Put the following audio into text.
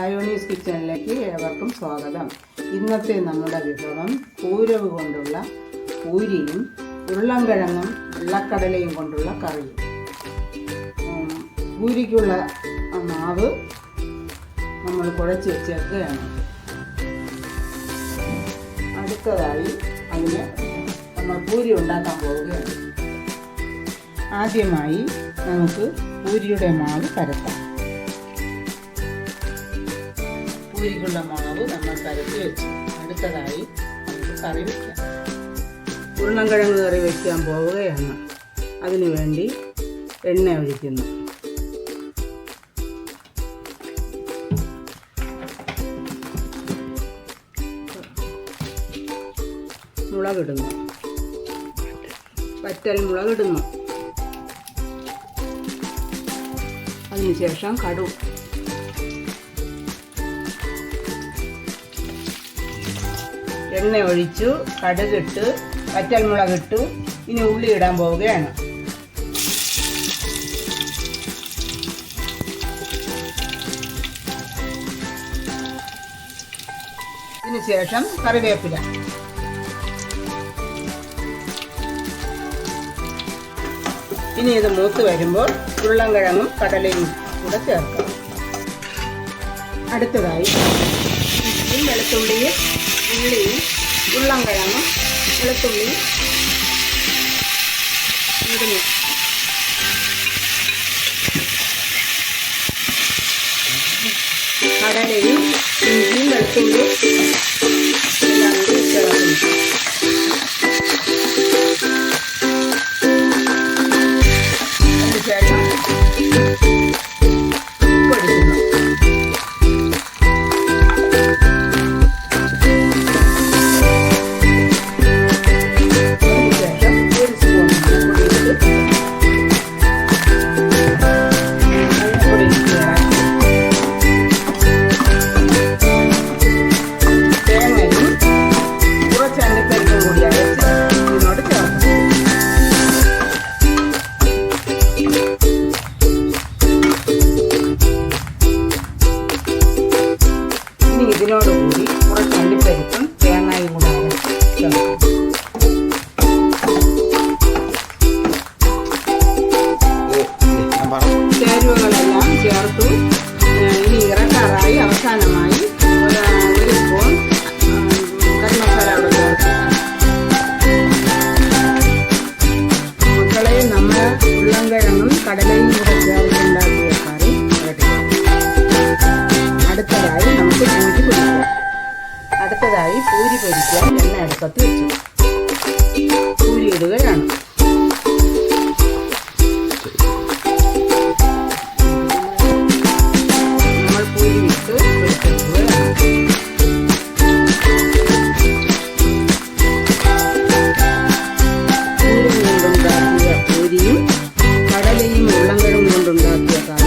Ions കിച്ചണിലേക്ക് ഏവർക്കും സ്വാഗതം. ഇന്നത്തെ നമ്മുടെ വിഭവം കൂരവ് കൊണ്ടുള്ള പൂരിയും ഉരുളൻകിഴങ്ങും വെള്ളക്കടലയും കൊണ്ടുള്ള കറിയും. പൂരിക്കുള്ള മാവ് നമ്മൾ കുഴച്ച് വെച്ചേക്കുകയാണ്. അടുത്തതായി അതിന് നമ്മൾ പൂരി ഉണ്ടാക്കാൻ പോവുകയാണ്. ആദ്യമായി നമുക്ക് പൂരിയുടെ മാവ് പരത്താം. പൂരിക്കുള്ള മാവ് നമ്മൾ കരുത്തി വെച്ചു. അടുത്തതായി നമുക്ക് കറി വയ്ക്കാം ഉരുളൻകിഴങ്ങ് കറി വയ്ക്കാൻ പോവുകയാണ്. അതിനു വേണ്ടി എണ്ണ ഒഴിക്കുന്നു. മുളകിടുന്നു. വറ്റൽ മുളകിടുന്നു. അതിനുശേഷം കടു എണ്ണ ഒഴിച്ചു കടുകിട്ട് വറ്റൽമുളകിട്ടു ഇനി ഉള്ളി ഇടാൻ പോവുകയാണ്. ഇതിന് ശേഷം കറിവേപ്പില. ഇനി ഇത് മൂത്ത് വരുമ്പോൾ ഉരുളൻകിഴങ്ങും കടലയും കൂടെ ചേർക്കാം. അടുത്തതായി വെളുത്തുള്ളിയും ഉള്ളിയും ഉരുളൻകിഴങ്ങും വെളുത്തുള്ളിയും ഇടുന്നു കടലയും ഇഞ്ചിയും വെളുത്തുള്ളിയും ഇനി ഇതിനോടുകൂടി കുറച്ച് അണ്ടിപ്പരിപ്പും തേങ്ങയും കൂടെ അരച്ച് ചേർക്കും. കത്തി വെച്ചു. ഉരിയിടുകയാണ് പൂരി വിട്ട് പൂരി കൊണ്ടുണ്ടാക്കിയ പൂരിയും കടലയും ഉള്ളങ്കഴും കൊണ്ടുണ്ടാക്കിയ